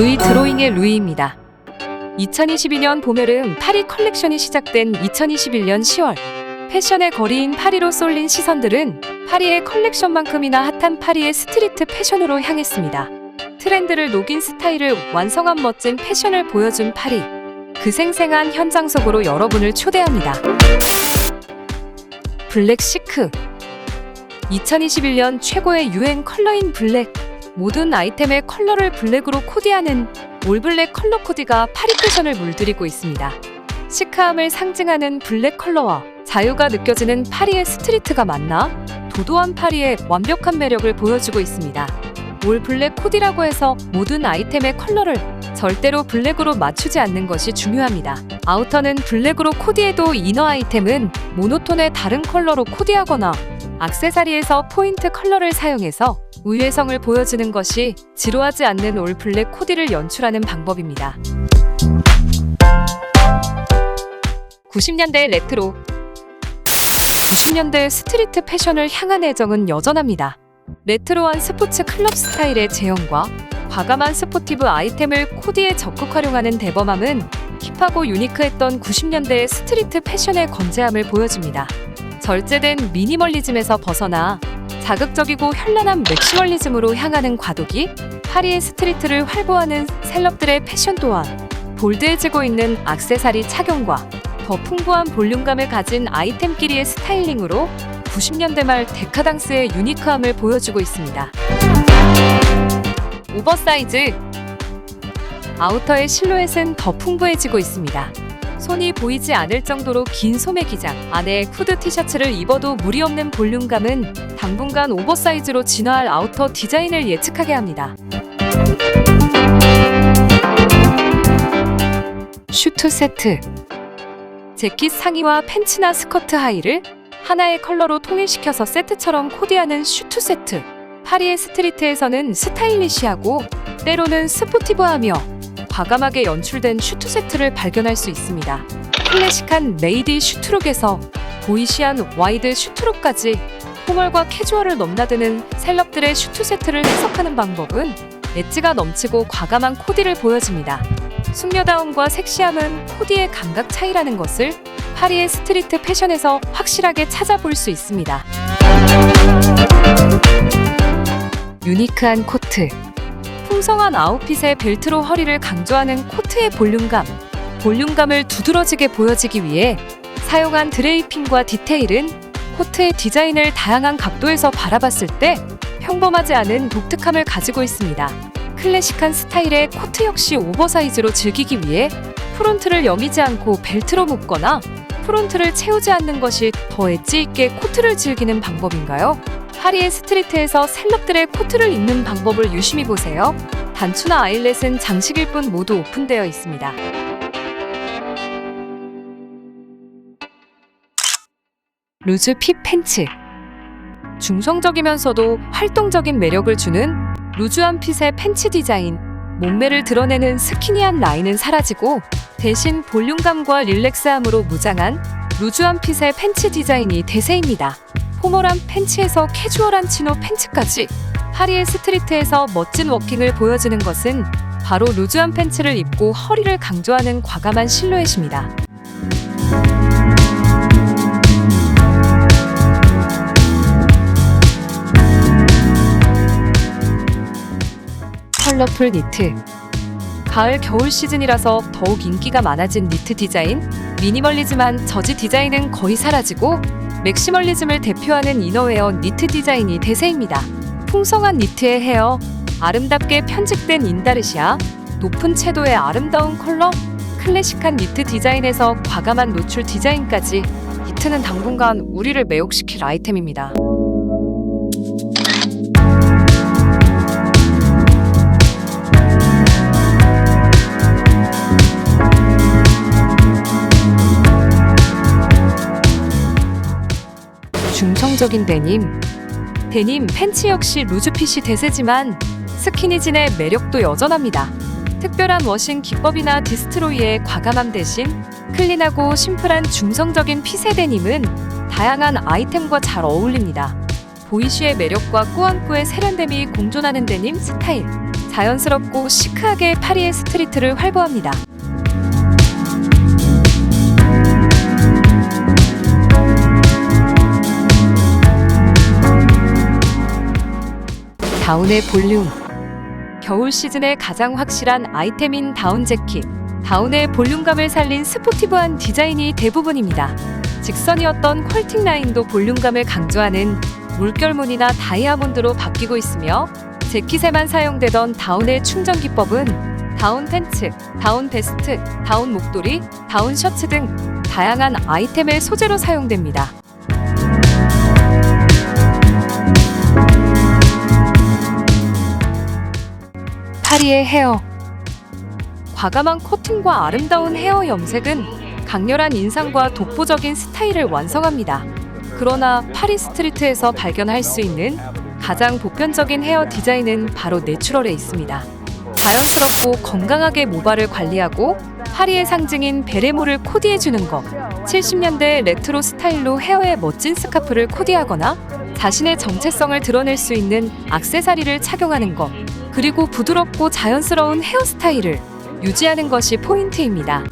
루이 드로잉의 루이입니다. 2022년 봄여름 파리 컬렉션이 시작된 2021년 10월 패션의 거리인 파리로 쏠린 시선들은 파리의 컬렉션만큼이나 핫한 파리의 스트리트 패션으로 향했습니다. 트렌드를 녹인 스타일을 완성한 멋진 패션을 보여준 파리. 그 생생한 현장 속으로 여러분을 초대합니다. 블랙 시크 2021년 최고의 유행 컬러인 블랙 모든 아이템의 컬러를 블랙으로 코디하는 올블랙 컬러 코디가 파리 패션을 물들이고 있습니다. 시크함을 상징하는 블랙 컬러와 자유가 느껴지는 파리의 스트리트가 만나 도도한 파리의 완벽한 매력을 보여주고 있습니다. 올 블랙 코디라고 해서 모든 아이템의 컬러를 절대로 블랙으로 맞추지 않는 것이 중요합니다. 아우터는 블랙으로 코디해도 이너 아이템은 모노톤의 다른 컬러로 코디하거나 악세사리에서 포인트 컬러를 사용해서 우회성을 보여주는 것이 지루하지 않는 올 블랙 코디를 연출하는 방법입니다. 90년대 레트로 90년대 스트리트 패션을 향한 애정은 여전합니다. 레트로한 스포츠 클럽 스타일의 재현과 과감한 스포티브 아이템을 코디에 적극 활용하는 대범함은 힙하고 유니크했던 90년대의 스트리트 패션의 건재함을 보여줍니다. 절제된 미니멀리즘에서 벗어나 자극적이고 현란한 맥시멀리즘으로 향하는 과도기, 파리의 스트리트를 활보하는 셀럽들의 패션 또한 볼드해지고 있는 악세사리 착용과 더 풍부한 볼륨감을 가진 아이템끼리의 스타일링으로 90년대 말 데카당스의 유니크함을 보여주고 있습니다. 오버사이즈 아우터의 실루엣은 더 풍부해지고 있습니다. 손이 보이지 않을 정도로 긴 소매 기장, 안에 후드 티셔츠를 입어도 무리 없는 볼륨감은 당분간 오버사이즈로 진화할 아우터 디자인을 예측하게 합니다. 슈트 세트 재킷 상의와 팬츠나 스커트 하의를 하나의 컬러로 통일시켜서 세트처럼 코디하는 슈트 세트. 파리의 스트리트에서는 스타일리시하고 때로는 스포티브하며 과감하게 연출된 슈트 세트를 발견할 수 있습니다. 클래식한 메이디 슈트룩에서 보이시한 와이드 슈트룩까지 포멀과 캐주얼을 넘나드는 셀럽들의 슈트 세트를 해석하는 방법은 엣지가 넘치고 과감한 코디를 보여줍니다. 숙녀다움과 섹시함은 코디의 감각 차이라는 것을 파리의 스트리트 패션에서 확실하게 찾아볼 수 있습니다. 유니크한 코트. 풍성한 아웃핏의 벨트로 허리를 강조하는 코트의 볼륨감. 볼륨감을 두드러지게 보여지기 위해 사용한 드레이핑과 디테일은 코트의 디자인을 다양한 각도에서 바라봤을 때 평범하지 않은 독특함을 가지고 있습니다. 클래식한 스타일의 코트 역시 오버사이즈로 즐기기 위해 프론트를 여미지 않고 벨트로 묶거나 프론트를 채우지 않는 것이 더 엣지 있게 코트를 즐기는 방법인가요? 파리의 스트리트에서 셀럽들의 코트를 입는 방법을 유심히 보세요. 단추나 아일렛은 장식일 뿐 모두 오픈되어 있습니다. 루즈 핏 팬츠 중성적이면서도 활동적인 매력을 주는 루즈한 핏의 팬츠 디자인 몸매를 드러내는 스키니한 라인은 사라지고 대신 볼륨감과 릴렉스함으로 무장한 루즈한 핏의 팬츠 디자인이 대세입니다. 포멀한 팬츠에서 캐주얼한 치노 팬츠까지 파리의 스트리트에서 멋진 워킹을 보여주는 것은 바로 루즈한 팬츠를 입고 허리를 강조하는 과감한 실루엣입니다. 컬러풀 니트 가을 겨울 시즌이라서 더욱 인기가 많아진 니트 디자인 미니멀리즘한 저지 디자인은 거의 사라지고 맥시멀리즘을 대표하는 이너웨어 니트 디자인이 대세입니다. 풍성한 니트의 헤어, 아름답게 편집된 인다르시아, 높은 채도의 아름다운 컬러, 클래식한 니트 디자인에서 과감한 노출 디자인까지 니트는 당분간 우리를 매혹시킬 아이템입니다. 중성적인 데님. 데님 팬츠 역시 루즈핏이 대세지만 스키니진의 매력도 여전합니다. 특별한 워싱 기법이나 디스트로이의 과감함 대신 클린하고 심플한 중성적인 핏의 데님은 다양한 아이템과 잘 어울립니다. 보이쉬의 매력과 꾸안꾸의 세련됨이 공존하는 데님 스타일. 자연스럽고 시크하게 파리의 스트리트를 활보합니다. 다운의 볼륨 겨울 시즌에 가장 확실한 아이템인 다운 재킷 다운의 볼륨감을 살린 스포티브한 디자인이 대부분입니다. 직선이었던 퀄팅 라인도 볼륨감을 강조하는 물결무늬나 다이아몬드로 바뀌고 있으며 재킷에만 사용되던 다운의 충전 기법은 다운 팬츠, 다운 베스트, 다운 목도리, 다운 셔츠 등 다양한 아이템의 소재로 사용됩니다. 파리의 헤어 과감한 코팅과 아름다운 헤어 염색은 강렬한 인상과 독보적인 스타일을 완성합니다. 그러나 파리 스트리트에서 발견할 수 있는 가장 보편적인 헤어 디자인은 바로 내추럴에 있습니다. 자연스럽고 건강하게 모발을 관리하고 파리의 상징인 베레모를 코디해주는 것. 70년대 레트로 스타일로 헤어에 멋진 스카프를 코디하거나 자신의 정체성을 드러낼 수 있는 악세사리를 착용하는 것. 그리고 부드럽고 자연스러운 헤어스타일을 유지하는 것이 포인트입니다.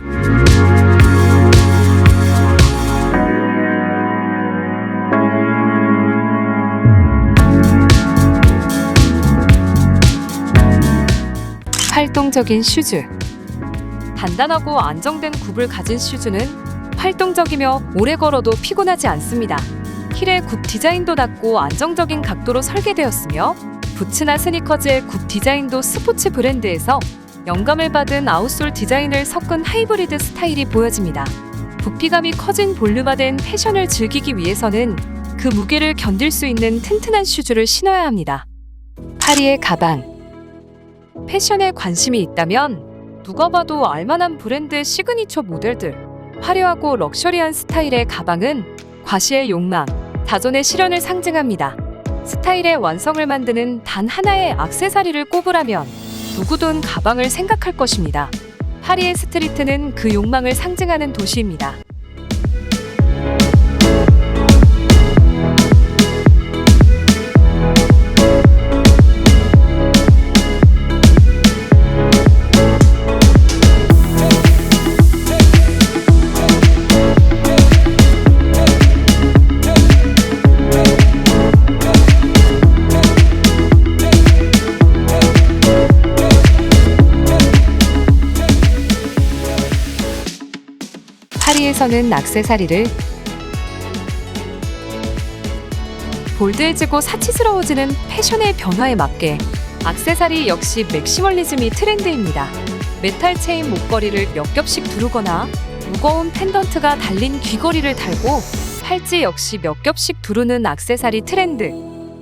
활동적인 슈즈. 단단하고 안정된 굽을 가진 슈즈는 활동적이며 오래 걸어도 피곤하지 않습니다. 힐의 굽 디자인도 낮고 안정적인 각도로 설계되었으며 부츠나 스니커즈의 굽 디자인도 스포츠 브랜드에서 영감을 받은 아웃솔 디자인을 섞은 하이브리드 스타일이 보여집니다. 부피감이 커진 볼륨화된 패션을 즐기기 위해서는 그 무게를 견딜 수 있는 튼튼한 슈즈를 신어야 합니다. 파리의 가방. 패션에 관심이 있다면 누가 봐도 알만한 브랜드의 시그니처 모델들. 화려하고 럭셔리한 스타일의 가방은 과시의 욕망, 다존의 실현을 상징합니다. 스타일의 완성을 만드는 단 하나의 악세사리를 꼽으라면 누구든 가방을 생각할 것입니다. 파리의 스트리트는 그 욕망을 상징하는 도시입니다. 서는 악세사리를 볼드해지고 사치스러워지는 패션의 변화에 맞게 악세사리 역시 맥시멀리즘이 트렌드입니다. 메탈 체인 목걸이를 몇 겹씩 두르거나 무거운 펜던트가 달린 귀걸이를 달고 팔찌 역시 몇 겹씩 두르는 악세사리 트렌드.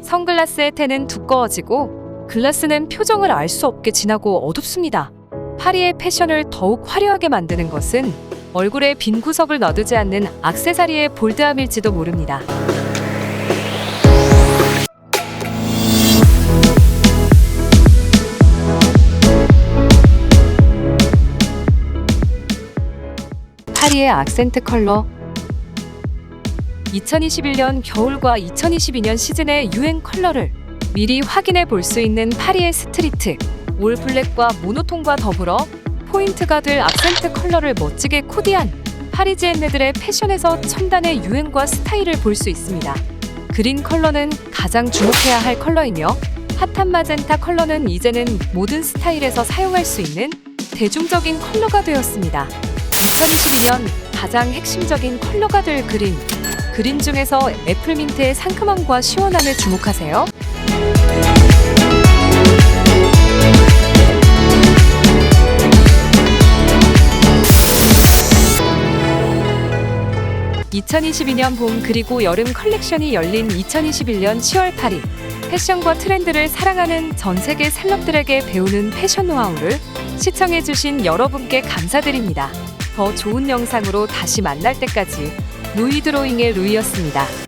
선글라스의 태는 두꺼워지고 글라스는 표정을 알 수 없게 진하고 어둡습니다. 파리의 패션을 더욱 화려하게 만드는 것은 얼굴에 빈 구석을 놔두지 않는 악세사리의 볼드함일지도 모릅니다. 파리의 악센트 컬러 2021년 겨울과 2022년 시즌의 유행 컬러를 미리 확인해 볼 수 있는 파리의 스트리트 올 블랙과 모노톤과 더불어 포인트가 될 악센트 컬러를 멋지게 코디한 파리지엔네들의 패션에서 첨단의 유행과 스타일을 볼 수 있습니다. 그린 컬러는 가장 주목해야 할 컬러이며 핫한 마젠타 컬러는 이제는 모든 스타일에서 사용할 수 있는 대중적인 컬러가 되었습니다. 2022년 가장 핵심적인 컬러가 될 그린. 그린 중에서 애플민트의 상큼함과 시원함에 주목하세요. (2022년) 봄 그리고 여름 컬렉션이 열린 (2021년) 10월 8일 패션과 트렌드를 사랑하는 전 세계 셀럽들에게 배우는 패션 노하우를 시청해주신 여러분께 감사드립니다. 더 좋은 영상으로 다시 만날 때까지 루이 드로잉의 루이였습니다.